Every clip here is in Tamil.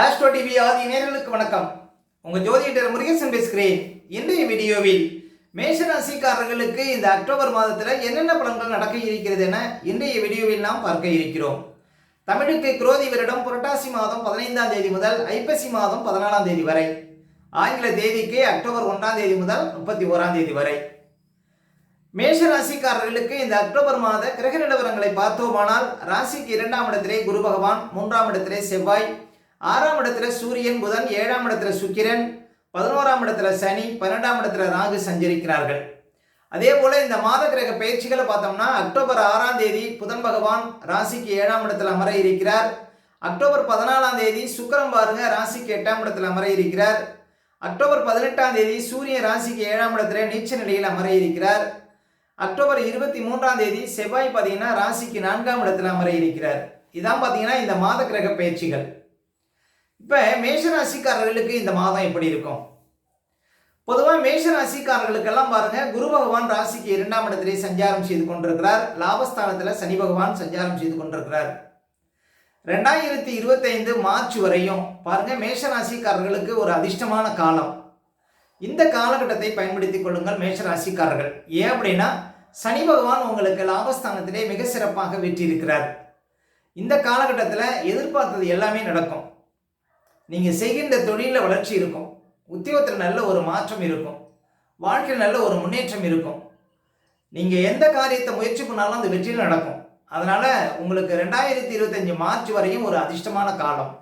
ஆஸ்ட்ரோ டிவி ஆதி நேர்களுக்கு வணக்கம். உங்க ஜோதிடர் முருகேசன் பேசுகிறேன். இன்றைய வீடியோவில் மேஷ ராசிக்காரர்களுக்கு இந்த அக்டோபர் மாதத்தில் என்னென்ன பலன்கள் நடக்க இருக்கிறது என இன்றைய வீடியோவில் நாம் பார்க்க இருக்கிறோம். தமிழுக்கு குரோதி வருடம் புரட்டாசி மாதம் பதினைந்தாம் தேதி முதல் ஐப்பசி மாதம் பதினாலாம் தேதி வரை. ஆங்கில தேதிக்கு அக்டோபர் ஒன்றாம் தேதி முதல் முப்பத்தி ஓராம் தேதி வரை. மேஷ ராசிக்காரர்களுக்கு இந்த அக்டோபர் மாத கிரக நிலவரங்களை பார்த்தோமானால் ராசிக்கு இரண்டாம் இடத்திலே குரு பகவான் மூன்றாம் இடத்திலே செவ்வாய் ஆறாம் இடத்துல சூரியன் புதன் ஏழாம் இடத்துல சுக்கிரன் பதினோராம் இடத்துல சனி பன்னெண்டாம் இடத்துல ராகு சஞ்சரிக்கிறார்கள். அதே போல இந்த மாத கிரக பயிற்சிகளை பார்த்தோம்னா அக்டோபர் ஆறாம் தேதி புதன் பகவான் ராசிக்கு ஏழாம் இடத்துல அமர இருக்கிறார். அக்டோபர் பதினாலாம் தேதி சுக்கரம் பாருங்க ராசிக்கு எட்டாம் இடத்துல அமர இருக்கிறார். அக்டோபர் பதினெட்டாம் தேதி சூரியன் ராசிக்கு ஏழாம் இடத்துல நீச்ச நிலையில் அமர இருக்கிறார். அக்டோபர் இருபத்தி மூன்றாம் தேதி செவ்வாய் பார்த்தீங்கன்னா ராசிக்கு நான்காம் இடத்துல அமர இருக்கிறார். இதான் பார்த்தீங்கன்னா இந்த மாத கிரக பயிற்சிகள். இப்போ மேஷ ராசிக்காரர்களுக்கு இந்த மாதம் எப்படி இருக்கும்? பொதுவாக மேஷ ராசிக்காரர்களுக்கெல்லாம் பாருங்க குரு பகவான் ராசிக்கு இரண்டாம் இடத்திலே சஞ்சாரம் செய்து கொண்டிருக்கிறார். லாபஸ்தானத்தில் சனி பகவான் சஞ்சாரம் செய்து கொண்டிருக்கிறார். ரெண்டாயிரத்தி இருபத்தைந்து மார்ச் வரையும் பாருங்க மேஷ ராசிக்காரர்களுக்கு ஒரு அதிர்ஷ்டமான காலம். இந்த காலகட்டத்தை பயன்படுத்திக் கொள்ளுங்கள் மேஷ ராசிக்காரர்கள் ஏன் அப்படின்னா சனி பகவான் உங்களுக்கு லாபஸ்தானத்திலே மிக சிறப்பாக வெற்றியிருக்கிறார் இந்த காலகட்டத்தில் எதிர்பார்த்தது எல்லாமே நடக்கும். நீங்கள் செய்கின்ற தொழிலில் வளர்ச்சி இருக்கும். உத்தியோகத்தில் நல்ல ஒரு மாற்றம் இருக்கும். வாழ்க்கையில் நல்ல ஒரு முன்னேற்றம் இருக்கும். நீங்கள் எந்த காரியத்தை முயற்சி பண்ணாலும் அந்த வெற்றியில் நடக்கும். அதனால் உங்களுக்கு ரெண்டாயிரத்தி இருபத்தஞ்சி மார்ச் வரையும் ஒரு அதிர்ஷ்டமான காலம்.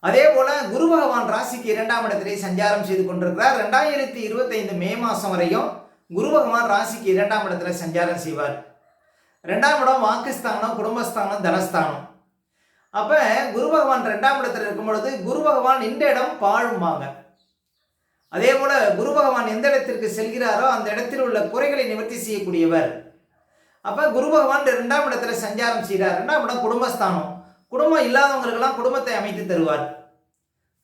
அதே போல் குரு பகவான் ராசிக்கு இரண்டாம் இடத்திலே சஞ்சாரம் செய்து கொண்டிருக்கிறார். ரெண்டாயிரத்தி இருபத்தைந்து மே மாதம் வரையும் குரு பகவான் ராசிக்கு இரண்டாம் இடத்துல சஞ்சாரம் செய்வார். ரெண்டாம் இடம் வாக்குஸ்தானம் குடும்பஸ்தானம் தனஸ்தானம். அப்போ குரு பகவான் ரெண்டாம் இடத்துல இருக்கும் பொழுது குரு பகவான் இந்த இடம் பாழும்பாங்க. அதே போல குரு பகவான் எந்த இடத்திற்கு செல்கிறாரோ அந்த இடத்தில் உள்ள குறைகளை நிவர்த்தி செய்யக்கூடியவர். அப்போ குரு பகவான் ரெண்டாம் இடத்துல சஞ்சாரம் செய்கிறார். ரெண்டாம் இடம் குடும்பஸ்தானம். குடும்பம் இல்லாதவங்களுக்கெல்லாம் குடும்பத்தை அமைத்து தருவார்.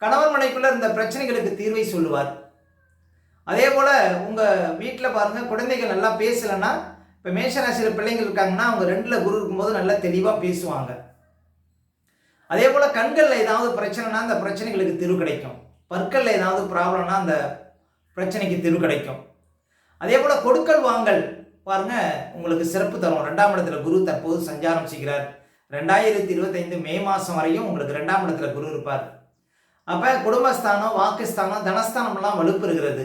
கணவன் மனைக்குள்ள இருந்த பிரச்சனைகளுக்கு தீர்வை சொல்லுவார். அதே போல் உங்கள் வீட்டில் பாருங்கள் குழந்தைகள் நல்லா பேசலைன்னா இப்போ மேஷராசியில் பிள்ளைங்கள் இருக்காங்கன்னா அவங்க ரெண்டில் குரு இருக்கும்போது நல்லா தெளிவாக பேசுவாங்க. அதே போல் கண்களில் ஏதாவது பிரச்சனைனா அந்த பிரச்சனைகளுக்கு தீர்வு கிடைக்கும். பற்களில் ஏதாவது ப்ராப்ளம்னா அந்த பிரச்சனைக்கு தீர்வு கிடைக்கும். அதே போல் கொடுக்கல் வாங்கல் பாருங்க உங்களுக்கு சிறப்பு தரும். ரெண்டாம் இடத்துல குரு தற்போது சஞ்சாரம் செய்கிறார். ரெண்டாயிரத்தி இருபத்தைந்து மே மாதம் வரையும் உங்களுக்கு ரெண்டாம் இடத்துல குரு இருப்பார். அப்போ குடும்பஸ்தானம் வாக்குஸ்தானம் தனஸ்தானம்லாம் வலுப்பெறுகிறது.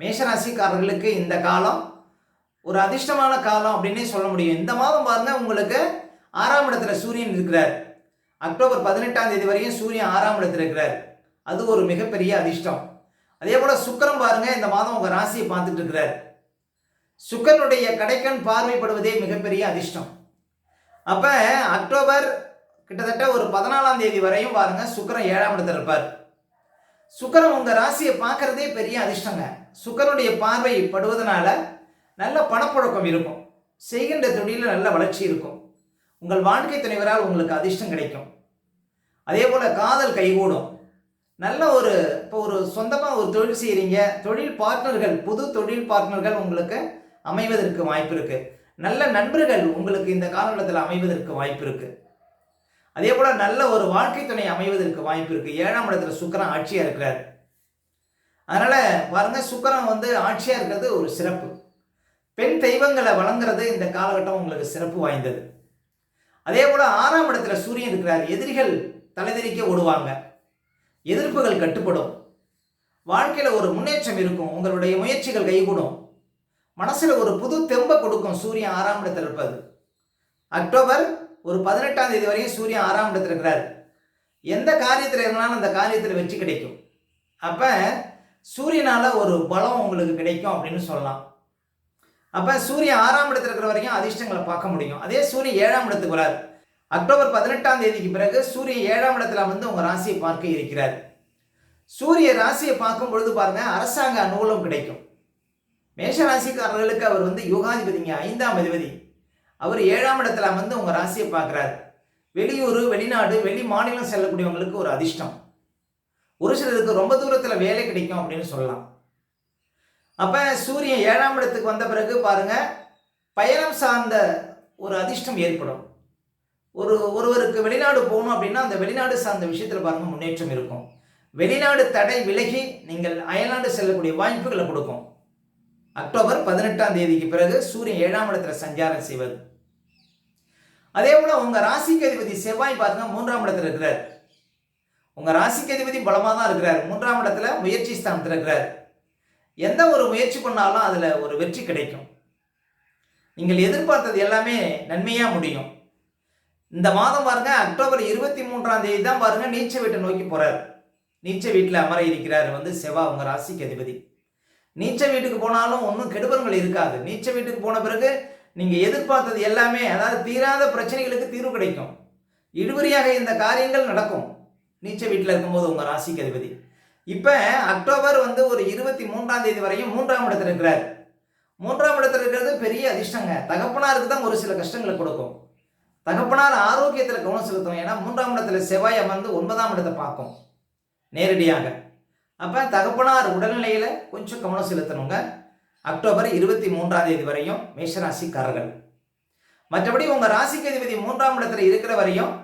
மேஷராசிக்காரர்களுக்கு இந்த காலம் ஒரு அதிர்ஷ்டமான காலம் அப்படின்னே சொல்ல முடியும். இந்த மாதம் பாருங்க உங்களுக்கு ஆறாம் இடத்துல சூரியன் இருக்கிறார். அக்டோபர் பதினெட்டாம் தேதி வரையும் சூரியன் ஆறாம் இடத்தில் இருக்கிறார். அது ஒரு மிகப்பெரிய அதிர்ஷ்டம். அதே போல சுக்கரம் பாருங்க இந்த மாதம் உங்க ராசியை பார்த்துட்டு இருக்கிறார். சுக்கரனுடைய கடைக்கண் பார்வைப்படுவதே மிகப்பெரிய அதிர்ஷ்டம். அப்ப அக்டோபர் கிட்டத்தட்ட ஒரு பதினாலாம் தேதி வரையும் பாருங்க சுக்கரன் ஏழாம் இடத்துல இருப்பார். சுக்கரன் உங்க ராசியை பார்க்கறதே பெரிய அதிர்ஷ்டங்க. சுக்கரனுடைய பார்வை படுவதனால நல்ல பணப்புழக்கம் இருக்கும். செய்கின்ற தொழிலில் நல்ல வளர்ச்சி இருக்கும். உங்கள் வாழ்க்கை துணைவரால் உங்களுக்கு அதிர்ஷ்டம் கிடைக்கும். அதே போல் காதல் கைகூடும். நல்ல ஒரு இப்போ ஒரு சொந்தமாக ஒரு தொழில் செய்கிறீங்க தொழில் பார்ட்னர்கள் புது தொழில் பார்ட்னர்கள் உங்களுக்கு அமைவதற்கு வாய்ப்பு இருக்குது நல்ல நண்பர்கள் உங்களுக்கு இந்த காலகட்டத்தில் அமைவதற்கு வாய்ப்பு இருக்குது அதே போல் நல்ல ஒரு வாழ்க்கை துணை அமைவதற்கு வாய்ப்பு இருக்குது ஏழாம் இடத்துல சுக்கரன் ஆட்சியாக இருக்கிறார். அதனால் பாருங்க சுக்கரன் வந்து ஆட்சியாக இருக்கிறது ஒரு சிறப்பு. பெண் தெய்வங்களை வழங்குறது இந்த காலகட்டம் உங்களுக்கு சிறப்பு வாய்ந்தது. அதே போல் ஆறாம் இடத்துல சூரியன் இருக்கிறார். எதிரிகள் தலைதெறிக்க ஓடுவாங்க. எதிர்ப்புகள் கட்டுப்படும். வாழ்க்கையில் ஒரு முன்னேற்றம் இருக்கும். உங்களுடைய முயற்சிகள் கைகூடும். மனசில் ஒரு புது தெம்பை கொடுக்கும் சூரியன் ஆறாம் இடத்தில் இருப்பது அக்டோபர் ஒரு பதினெட்டாம் தேதி வரையும் சூரியன் ஆறாம் இடத்தில் இருக்கிறார். எந்த காரியத்தில் இருந்தாலும் அந்த காரியத்தில் வெற்றி கிடைக்கும். அப்போ சூரியனால் ஒரு பலம் உங்களுக்கு கிடைக்கும் அப்படின்னு சொல்லலாம். அப்போ சூரியன் ஆறாம் இடத்துல இருக்கிற வரைக்கும் அதிர்ஷ்டங்களை பார்க்க முடியும். அதே சூரியன் ஏழாம் இடத்துக்கு வரார். அக்டோபர் பதினெட்டாம் தேதிக்கு பிறகு சூரியன் ஏழாம் இடத்துல வந்து உங்கள் ராசியை பார்க்க இருக்கிறார். சூரிய ராசியை பார்க்கும் பொழுது பாருங்க அரசாங்க அனுகூலம் கிடைக்கும். மேஷ ராசிக்காரர்களுக்கு அவர் வந்து யோகாதிபதிங்க ஐந்தாம் அதிபதி. அவர் ஏழாம் இடத்துல வந்து உங்கள் ராசியை பார்க்குறாரு. வெளியூர் வெளிநாடு வெளி மாநிலம் செல்லக்கூடியவங்களுக்கு ஒரு அதிர்ஷ்டம். ஒரு சிலருக்கு ரொம்ப தூரத்தில் வேலை கிடைக்கும் அப்படின்னு சொல்லலாம். அப்போ சூரியன் ஏழாம் இடத்துக்கு வந்த பிறகு பாருங்க பயணம் சார்ந்த ஒரு அதிர்ஷ்டம் ஏற்படும். ஒரு ஒருவருக்கு வெளிநாடு போகணும் அப்படின்னா அந்த வெளிநாடு சார்ந்த விஷயத்தில் பாருங்கள் முன்னேற்றம் இருக்கும். வெளிநாடு தடை விலகி நீங்கள் அயல்நாடு செல்லக்கூடிய வாய்ப்புகளை கொடுக்கும். அக்டோபர் பதினெட்டாம் தேதிக்கு பிறகு சூரியன் ஏழாம் இடத்துல சஞ்சாரம் செய்வது. அதே போல உங்கள் ராசிக்கு அதிபதி செவ்வாய் பாருங்க மூன்றாம் இடத்துல இருக்கிறார். உங்கள் ராசிக்கு அதிபதி பலமாக தான் இருக்கிறார். மூன்றாம் இடத்துல முயற்சி ஸ்தானத்தில் இருக்கிறார். எந்த ஒரு முயற்சி பண்ணாலும் அதில் ஒரு வெற்றி கிடைக்கும். நீங்கள் எதிர்பார்த்தது எல்லாமே நன்மையாக முடியும். இந்த மாதம் பாருங்க அக்டோபர் இருபத்தி மூன்றாம் தேதி தான் பாருங்க நீச்ச வீட்டை நோக்கி போறார். நீச்ச வீட்டில் அமர இருக்கிறார் வந்து செவ்வா உங்க ராசிக்கு அதிபதி. நீச்ச வீட்டுக்கு போனாலும் ஒன்றும் கெடுபங்கள் இருக்காது. நீச்ச வீட்டுக்கு போன பிறகு நீங்க எதிர்பார்த்தது எல்லாமே அதாவது தீராத பிரச்சனைகளுக்கு தீர்வு கிடைக்கும். இழுபறியாக இந்த காரியங்கள் நடக்கும். நீச்ச வீட்டில் இருக்கும்போது உங்க ராசிக்கு அதிபதி. இப்போ அக்டோபர் வந்து ஒரு இருபத்தி மூன்றாம் தேதி வரையும் மூன்றாம் இடத்துல இருக்கிறார். மூன்றாம் இடத்துல இருக்கிறது பெரிய அதிர்ஷ்டங்க. தகப்பனாருக்கு தான் ஒரு சில கஷ்டங்களை கொடுக்கும். தகப்பனார் ஆரோக்கியத்தில் கவனம் செலுத்தும் ஏன்னா மூன்றாம் இடத்துல செவ்வாய் அமர்ந்து ஒன்பதாம் இடத்தை பார்க்கும். நேரடியாக. அப்போ தகப்பனார் உடல்நிலையில் கொஞ்சம் கவனம் செலுத்தணுங்க. அக்டோபர் இருபத்தி மூன்றாம் தேதி வரையும் மேஷராசிக்காரர்கள். மற்றபடி உங்கள் ராசிக்கு அதிபதி மூன்றாம் இடத்துல இருக்கிற வரையும்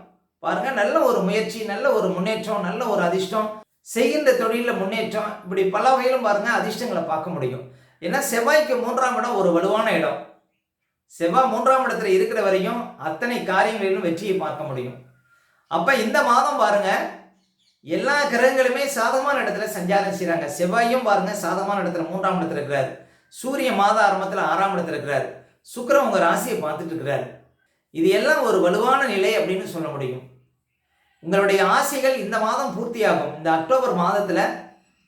பாருங்கள் நல்ல ஒரு முயற்சி நல்ல ஒரு முன்னேற்றம் நல்ல ஒரு அதிர்ஷ்டம் செய்கின்ற தொழிலில் முன்னேற்றம். இப்படி பல வகையிலும் பாருங்க அதிர்ஷ்டங்களை பார்க்க முடியும். ஏன்னா செவ்வாய்க்கு மூன்றாம் இடம் ஒரு வலுவான இடம். செவ்வாய் மூன்றாம் இடத்துல இருக்கிற வரையும் அத்தனை காரியங்களிலும் வெற்றியை பார்க்க முடியும். அப்ப இந்த மாதம் பாருங்க எல்லா கிரகங்களுமே சாதகமான இடத்துல சஞ்சாரம் செய்கிறாங்க செவ்வாயும் பாருங்க சாதகமான இடத்துல மூன்றாம் இடத்துல இருக்கிறார். சூரிய மாத ஆரம்பத்தில் ஆறாம் இடத்துல இருக்கிறார். சுக்கிரன் உங்க ராசியை பார்த்துட்டு இருக்கிறார். இது எல்லாம் ஒரு வலுவான நிலை அப்படின்னு சொல்ல முடியும். உங்களுடைய ஆசைகள் இந்த மாதம் பூர்த்தியாகும். இந்த அக்டோபர் மாதத்தில்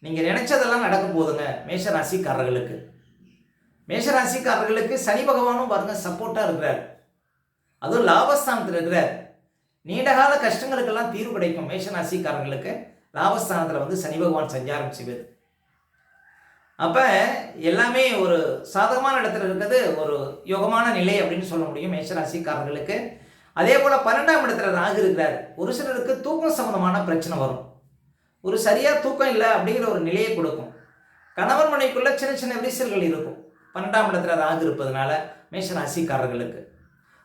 நீங்கள் நினைச்சதெல்லாம் நடக்க போதுங்க. மேஷ ராசிக்காரர்களுக்கு மேஷ ராசிக்காரர்களுக்கு சனி பகவானும் பாருங்க சப்போர்ட்டாக இருக்கிறார். அதுவும் லாபஸ்தானத்தில் இருக்கிறார். நீண்டகால கஷ்டங்களுக்கெல்லாம் தீர்வு கிடைக்கும் மேஷ ராசிக்காரர்களுக்கு லாபஸ்தானத்தில் வந்து சனி பகவான் சஞ்சாரம் செய்வது அப்போ எல்லாமே ஒரு சாதகமான இடத்துல இருக்கிறது ஒரு யோகமான நிலை அப்படின்னு சொல்ல முடியும் மேஷராசிக்காரர்களுக்கு. அதே போல் பன்னெண்டாம் இடத்துல ராகு இருக்கிறார். ஒரு சிலருக்கு தூக்கம் சம்பந்தமான பிரச்சனை வரும். ஒரு சரியாக தூக்கம் இல்லை அப்படிங்கிற ஒரு நிலையை கொடுக்கும். கணவன் மனைக்குள்ள சின்ன சின்ன விரிசல்கள் இருக்கும். பன்னெண்டாம் இடத்துல ராகு இருப்பதனால மேஷராசிக்காரர்களுக்கு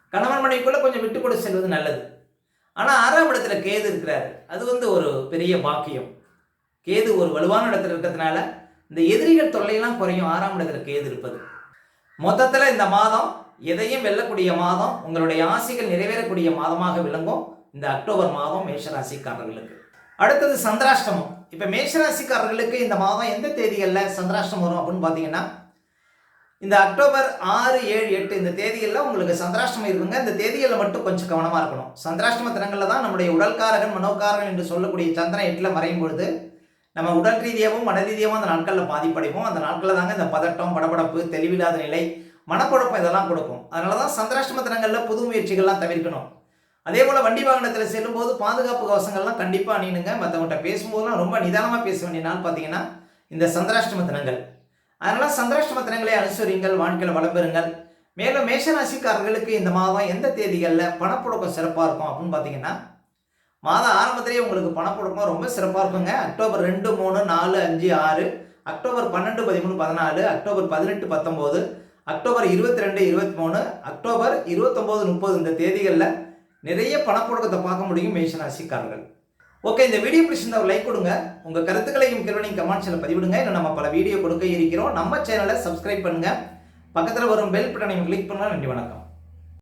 கணவன் மனைக்குள்ளே கொஞ்சம் விட்டு கொடு செல்வது நல்லது. ஆனால் ஆறாம் இடத்துல கேது இருக்கிறார். அது வந்து ஒரு பெரிய பாக்கியம். கேது ஒரு வலுவான இடத்துல இருக்கிறதுனால இந்த எதிரிகள் தொல்லையெல்லாம் குறையும். ஆறாம் இடத்துல கேது இருப்பது. மொத்தத்தில் இந்த மாதம் எதையும் வெல்லக்கூடிய மாதம் உங்களுடைய ஆசைகள் நிறைவேறக்கூடிய மாதமாக விளங்கும் இந்த அக்டோபர் மாதம் மேஷராசிக்காரர்களுக்கு. அடுத்தது சந்திராஷ்டமம். இப்போ மேஷராசிக்காரர்களுக்கு இந்த மாதம் எந்த தேதிகளில் சந்திராஷ்டம் வரும் அப்படின்னு பார்த்தீங்கன்னா இந்த அக்டோபர் ஆறு ஏழு எட்டு இந்த தேதிகளில் உங்களுக்கு சந்திராஷ்டமம் இருக்குங்க. இந்த தேதிகளில் மட்டும் கொஞ்சம் கவனமாக இருக்கணும். சந்திராஷ்டம தினங்களில் தான் நம்முடைய உடல்காரகன் மனோக்காரகன் என்று சொல்லக்கூடிய சந்திரன் எட்டில் மறையும் பொழுது நம்ம உடல் ரீதியாகவும் மன ரீதியாகவும் அந்த நாட்களில் பாதிப்படைவோம். அந்த நாட்களில் தாங்க இந்த பதட்டம் படபடப்பு தெளிவில்லாத நிலை மனக்குழப்பம் இதெல்லாம் கொடுக்கும். அதனால தான் சந்திராஷ்டம தினங்களில் புது முயற்சிகள்லாம் தவிர்க்கணும். அதே போல் வண்டி வாகனத்தில் செல்லும்போது பாதுகாப்பு கவசங்கள்லாம் கண்டிப்பாக அணினுங்க மற்றவங்கள்ட்ட பேசும்போதெல்லாம் ரொம்ப நிதானமாக பேச வேண்டிய நாள் பார்த்தீங்கன்னா இந்த சந்திராஷ்டம தினங்கள். அதனால் சந்திராஷ்டம தினங்களை அனுசரிங்கள் வாழ்க்கையில் வளம் பெறுங்கள். மேலும் மேஷராசிக்காரர்களுக்கு இந்த மாதம் எந்த தேதிகளில் பணப்புழக்கம் சிறப்பாக இருக்கும் அப்படின்னு பார்த்தீங்கன்னா மாதம் ஆரம்பத்திலேயே உங்களுக்கு பணப்புழக்கம் ரொம்ப சிறப்பாக இருக்குங்க. அக்டோபர் ரெண்டு மூணு நாலு அஞ்சு ஆறு அக்டோபர் பன்னெண்டு பதிமூணு பதினாலு அக்டோபர் பதினெட்டு பத்தொம்போது அக்டோபர் இருபத்தி ரெண்டு இருபத்தி மூணு அக்டோபர் இருபத்தொம்போது முப்பது இந்த தேதிகளில் நிறைய பணப்புழக்கத்தை பார்க்க முடியும் மேஷராசிக்காரர்கள் ஓகே இந்த வீடியோ பிடிச்சிருந்தா லைக் கொடுங்க. உங்கள் கருத்துக்களையும் கேள்வியும் கமெண்ட்ஸில் பதிவிடுங்க. இன்னும் நம்ம பல வீடியோ கொடுக்க இருக்கிறோம். நம்ம சேனலை சப்ஸ்கிரைப் பண்ணுங்கள் பக்கத்தில் வரும் பெல் பட்டனையும் கிளிக் பண்ணுங்கள் நன்றி வணக்கம்.